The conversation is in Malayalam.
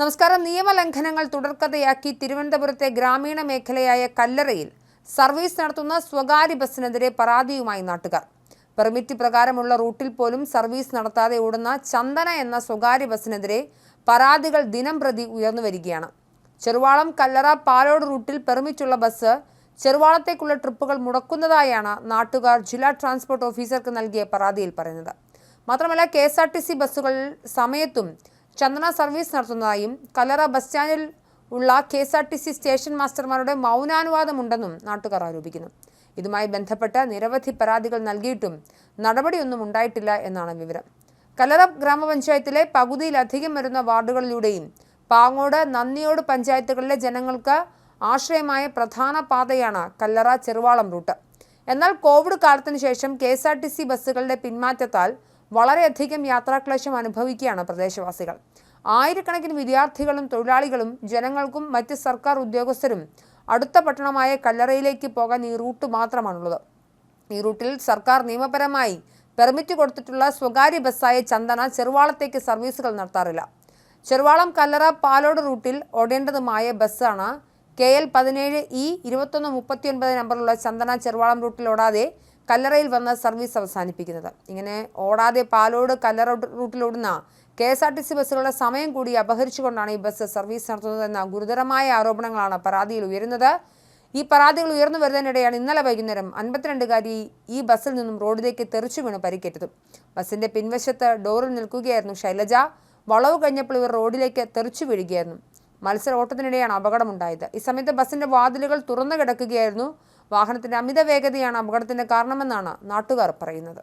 നമസ്കാരം. നിയമലംഘനങ്ങൾ തുടർക്കഥയാക്കി തിരുവനന്തപുരത്തെ ഗ്രാമീണ മേഖലയായ കല്ലറയിൽ സർവീസ് നടത്തുന്ന സ്വകാര്യ ബസ്സിനെതിരെ പരാതിയുമായി നാട്ടുകാർ. പെർമിറ്റ് പ്രകാരമുള്ള റൂട്ടിൽ പോലും സർവീസ് നടത്താതെ ഓടുന്ന ചന്ദന എന്ന സ്വകാര്യ ബസ്സിനെതിരെ പരാതികൾ ദിനം പ്രതി ഉയർന്നു വരികയാണ്. ചെറുവാളം കല്ലറ പാലോട് റൂട്ടിൽ പെർമിറ്റുള്ള ബസ് ചെറുവാളത്തേക്കുള്ള ട്രിപ്പുകൾ മുടക്കുന്നതായാണ് നാട്ടുകാർ ജില്ലാ ട്രാൻസ്പോർട്ട് ഓഫീസർക്ക് നൽകിയ പരാതിയിൽ പറയുന്നത്. മാത്രമല്ല K S R T C ബസ്സുകൾ സമയത്തും ചന്ദന സർവീസ് നടത്തുന്നതായും കലറ ബസ് സ്റ്റാൻഡിൽ ഉള്ള K S R T C station മാസ്റ്റർമാരുടെ മൗനാനുവാദമുണ്ടെന്നും നാട്ടുകാർ ആരോപിക്കുന്നു. ഇതുമായി ബന്ധപ്പെട്ട് നിരവധി പരാതികൾ നൽകിയിട്ടും നടപടിയൊന്നും ഉണ്ടായിട്ടില്ല എന്നാണ് വിവരം. കലറ ഗ്രാമപഞ്ചായത്തിലെ പകുതിയിലധികം വരുന്ന വാർഡുകളിലൂടെയും പാങ്ങോട് നന്ദിയോട് പഞ്ചായത്തുകളിലെ ജനങ്ങൾക്ക് ആശ്രയമായ പ്രധാന പാതയാണ് കല്ലറ ചെറുവാളം റൂട്ട്. എന്നാൽ കോവിഡ് കാലത്തിനു ശേഷം K S R T C ബസ്സുകളുടെ പിന്മാറ്റത്താൽ വളരെയധികം യാത്രാക്ലേശം അനുഭവിക്കുകയാണ് പ്രദേശവാസികൾ. ആയിരക്കണക്കിന് വിദ്യാർത്ഥികളും തൊഴിലാളികളും ജനങ്ങൾക്കും മറ്റ് സർക്കാർ ഉദ്യോഗസ്ഥരും അടുത്ത പട്ടണമായ കല്ലറയിലേക്ക് പോകാൻ ഈ റൂട്ട് മാത്രമാണുള്ളത്. ഈ റൂട്ടിൽ സർക്കാർ നിയമപരമായി പെർമിറ്റ് കൊടുത്തിട്ടുള്ള സ്വകാര്യ ബസ്സായ ചന്ദന ചെറുവാളത്തേക്ക് സർവീസുകൾ നടത്താറില്ല. ചെറുവാളം കല്ലറ പാലോട് റൂട്ടിൽ ഓടേണ്ടതുമായ ബസ്സാണ് കെ എൽ പതിനേഴ് ഇ ഇരുപത്തൊന്ന് മുപ്പത്തിയൊൻപത് നമ്പറുള്ള ചന്ദന ചെറുവാളം റൂട്ടിൽ ഓടാതെ കല്ലറയിൽ വന്ന് സർവീസ് അവസാനിപ്പിക്കുന്നത്. ഇങ്ങനെ ഓടാതെ Palode Kallara റൂട്ടിലോടുന്ന K S R T C ബസ്സുകളുടെ സമയം കൂടി അപഹരിച്ചുകൊണ്ടാണ് ഈ ബസ് സർവീസ് നടത്തുന്നതെന്ന ഗുരുതരമായ ആരോപണങ്ങളാണ് പരാതിയിൽ ഉയരുന്നത്. ഈ പരാതികൾ ഉയർന്നു വരുന്നതിനിടെയാണ് ഇന്നലെ വൈകുന്നേരം അൻപത്തിരണ്ടുകാരി ഈ ബസ്സിൽ നിന്നും റോഡിലേക്ക് തെറിച്ചു വീണ് പരിക്കേറ്റത്. ബസ്സിന്റെ പിൻവശത്ത് ഡോറിൽ നിൽക്കുകയായിരുന്നു ശൈലജ. വളവ് കഴിഞ്ഞപ്പോൾ ഇവർ റോഡിലേക്ക് തെറിച്ചു വീഴുകയായിരുന്നു. മത്സര ഓട്ടത്തിനിടെയാണ് അപകടമുണ്ടായത്. ഈ സമയത്ത് ബസ്സിന്റെ വാതിലുകൾ തുറന്നു കിടക്കുകയായിരുന്നു. വാഹനത്തിന്റെ അമിത വേഗതയാണ് അപകടത്തിന്റെ കാരണമെന്നാണ് നാട്ടുകാർ പറയുന്നത്